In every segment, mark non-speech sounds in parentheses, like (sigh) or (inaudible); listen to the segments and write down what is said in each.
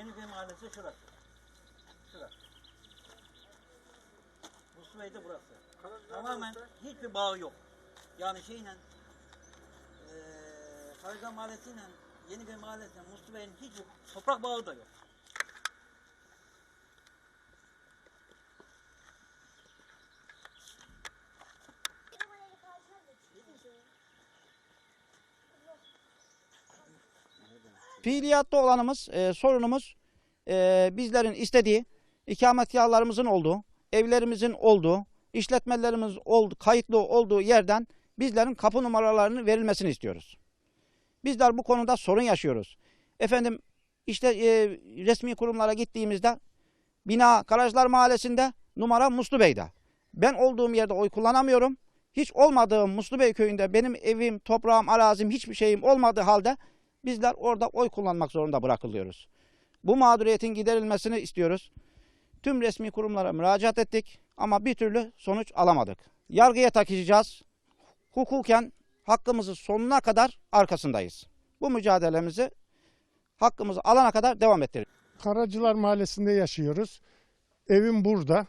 Yeniköy Mahallesi şurası. Şurası. De burası. Tamamen hiçbir bağı yok. Yani şeyle eee Karaca Mahallesi'yle Yeniköy Mahallesi'yle Muslu Bey'in hiçbir toprak bağı da yok. Fiiliyatta olanımız, e, sorunumuz e, bizlerin istediği ikametgahlarımızın olduğu, evlerimizin olduğu, işletmelerimiz oldu, kayıtlı olduğu yerden bizlerin kapı numaralarının verilmesini istiyoruz. Bizler bu konuda sorun yaşıyoruz. Efendim işte e, resmi kurumlara gittiğimizde bina Garajlar Mahallesi'nde numara Muslu Bey'de. Ben olduğum yerde oy kullanamıyorum. Hiç olmadığım Muslu Bey köyünde benim evim, toprağım, arazim hiçbir şeyim olmadığı halde bizler orada oy kullanmak zorunda bırakılıyoruz. Bu mağduriyetin giderilmesini istiyoruz. Tüm resmi kurumlara müracaat ettik ama bir türlü sonuç alamadık. Yargıya takacağız. Hukuken hakkımızı sonuna kadar arkasındayız. Bu mücadelemizi hakkımızı alana kadar devam ettireceğiz. Karacılar Mahallesi'nde yaşıyoruz. Evim burada.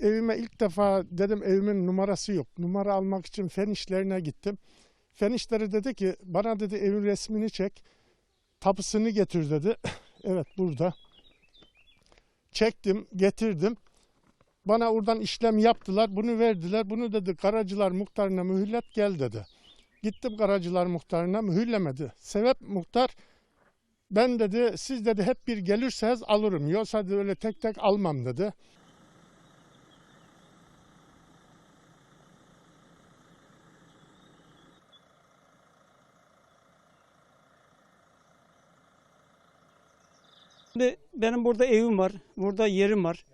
Evime ilk defa dedim evimin numarası yok. Numara almak için fen işlerine gittim. Fen işleri dedi ki bana dedi evin resmini çek. Tapısını getir dedi. (laughs) evet burada. Çektim, getirdim. Bana oradan işlem yaptılar. Bunu verdiler. Bunu dedi Karacılar muhtarına mühürlet gel dedi. Gittim Karacılar muhtarına mühürlemedi. Sebep muhtar ben dedi siz dedi hep bir gelirseniz alırım. Yoksa dedi, öyle tek tek almam dedi. Şimdi benim burada evim var. Burada yerim var.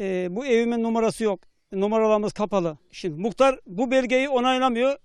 Ee, bu evimin numarası yok. Numaralarımız kapalı. Şimdi muhtar bu belgeyi onaylamıyor.